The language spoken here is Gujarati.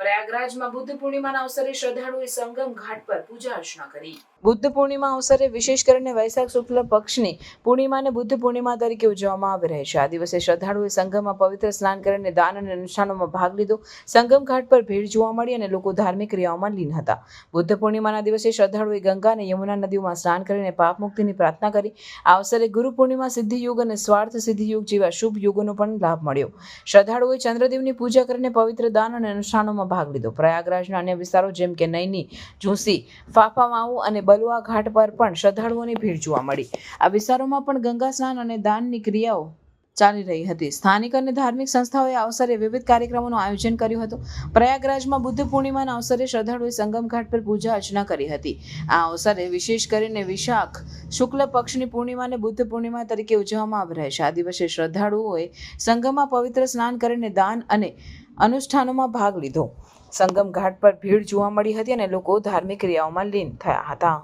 પ્રયાગરાજમાં બુદ્ધ પૂર્ણિમાના અવસરે શ્રદ્ધાળુએ સંગમ ઘાટ પર પૂજા અર્ચના કરી. બુદ્ધ પૂર્ણિમા અવસરે વિશેષ કરીને વૈશાખ શુક્લ પક્ષની પૂર્ણિમાને બુદ્ધ પૂર્ણિમા તરીકે ઉજવવામાં આવી રહી છે. આ દિવસે શ્રદ્ધાળુએ સંગમમાં પવિત્ર સ્નાન કરીને દાન અને અનુષ્ઠાનોમાં ભાગ લીધો. સંગમ ઘાટ પર ભીડ જોવા મળી અને લોકો ધાર્મિક ક્રિયાઓમાં લીન હતા. બુદ્ધ પૂર્ણિમાના દિવસે શ્રદ્ધાળુએ ગંગા અને યમુના નદીઓમાં સ્નાન કરીને પાપ મુક્તિની પ્રાર્થના કરી. આ અવસરે ગુરુ પૂર્ણિમા સિદ્ધિ યુગ અને સ્વાર્થ સિદ્ધિ યુગ જેવા શુભ યુગોનો પણ લાભ મળ્યો. શ્રદ્ધાળુએ ચંદ્રદેવની પૂજા કરીને પવિત્ર દાન અને અનુષ્ઠાનોમાં ભાગ લીધો. પ્રયાગરાજના અન્ય વિસ્તારો જેમ કે નૈની, ઝૂંસી ફાફામાઉ અને બલુઆ ઘાટ પર પણ શ્રદ્ધાળુઓની ભીડ જોવા મળી. આ વિસ્તારોમાં પણ ગંગા સ્નાન અને દાનની ક્રિયાઓ ચાલી રહી હતી. સ્થાનિક અને ધાર્મિક સંસ્થાઓએ અવસરે વિવિધ કાર્યક્રમોનું આયોજન કર્યું હતું. પ્રયાગરાજમાં બુદ્ધ પૂર્ણિમાના અવસરે શ્રદ્ધાળુઓએ સંગમ ઘાટ પર પૂજા અર્ચના કરી હતી. આ અવસરે વિશેષ કરીને વિશાખ શુક્લ પક્ષની પૂર્ણિમાને બુદ્ધ પૂર્ણિમા તરીકે ઉજવવામાં આવી રહે છે આ દિવસે શ્રદ્ધાળુઓએ સંગમમાં પવિત્ર સ્નાન કરીને દાન અને અનુષ્ઠાનોમાં ભાગ લીધો. સંગમ ઘાટ પર ભીડ જોવા મળી હતી અને લોકો ધાર્મિક ક્રિયાઓમાં લીન થયા હતા.